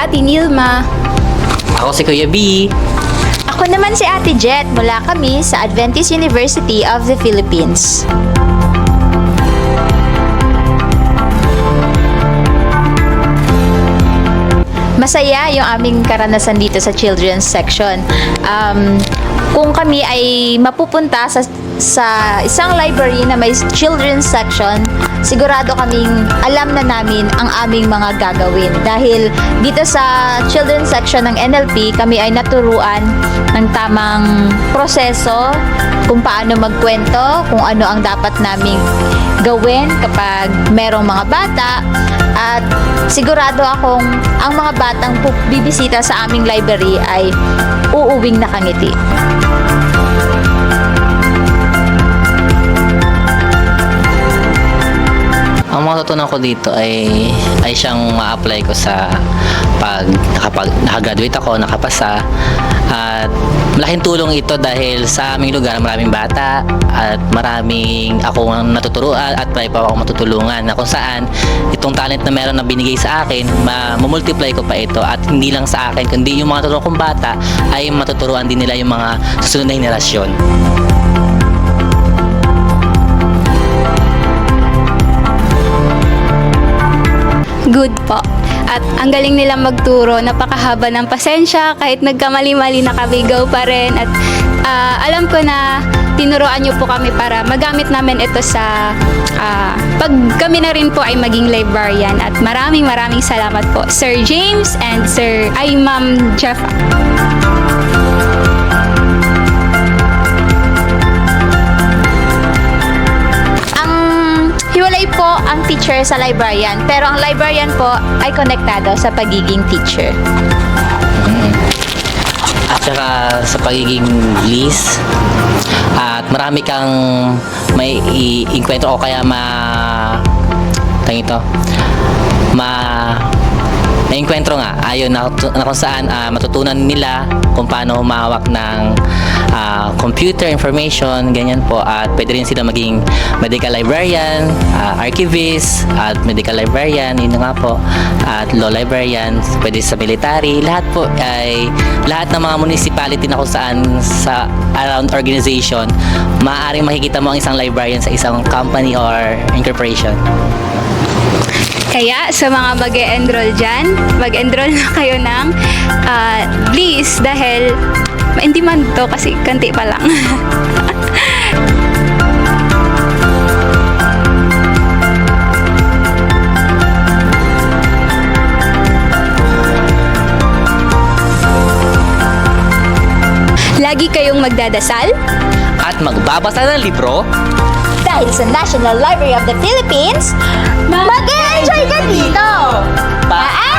Ate Nilma. Ako si Kuya B. Ako naman si Ate Jet mula kami sa Adventist University of the Philippines. Masaya yung aming karanasan dito sa children's section. Um, kung kami ay mapupunta sa sa isang library na may children's section, sigurado kaming alam na namin ang aming mga gagawin. Dahil dito sa children's section ng NLP, kami ay naturuan ng tamang proseso kung paano magkwento, kung ano ang dapat naming gawin kapag merong mga bata at sigurado akong ang mga batang bibisita sa aming library ay uuwing nakangiti. Ang mga tutunan ko dito ay ay siyang ma-apply ko sa pag nakapag nakagraduate ako, nakapasa. At malaking tulong ito dahil sa aming lugar maraming bata at maraming ako ang natuturuan at marami pa ako matutulungan na kung saan itong talent na meron na binigay sa akin, ma-multiply ko pa ito at hindi lang sa akin kundi yung mga tuturuan kong bata ay matuturuan din nila yung mga susunod na henerasyon. Good po. At ang galing nila magturo, napakahaba ng pasensya, kahit nagkamali-mali na kami, go pa rin. At ah, alam ko na tinuruan niyo po kami para magamit namin ito sa ah, pag kami na rin po ay maging librarian. At maraming maraming salamat po, Sir James and Sir, ay Ma'am Jeffa. Ang teacher sa librarian, pero ang librarian po ay konektado sa pagiging teacher. at saka sa pagiging bliss at marami kang may i-inkwentro o kaya ma tawag ito ma na-enkwentro nga ayon na, na kung saan ah, matutunan nila kung paano humawak ng ah, computer information ganyan po. At pwede rin sila maging medical librarian ah, archivist at medical librarian yun nga po. At law librarian pwede sa military. Lahat po ay lahat ng mga municipality na kung saan sa around organization maaaring makikita mo ang isang librarian sa isang company or incorporation Kaya sa mga mag enroll dyan, mag-enroll na kayo ng ah, Bliss dahil hindi man to kasi kanti pa lang. Lagi kayong magdadasal at magbabasa ng libro Dahil sa National Library of the Philippines, mag 再做一个笔，晚安。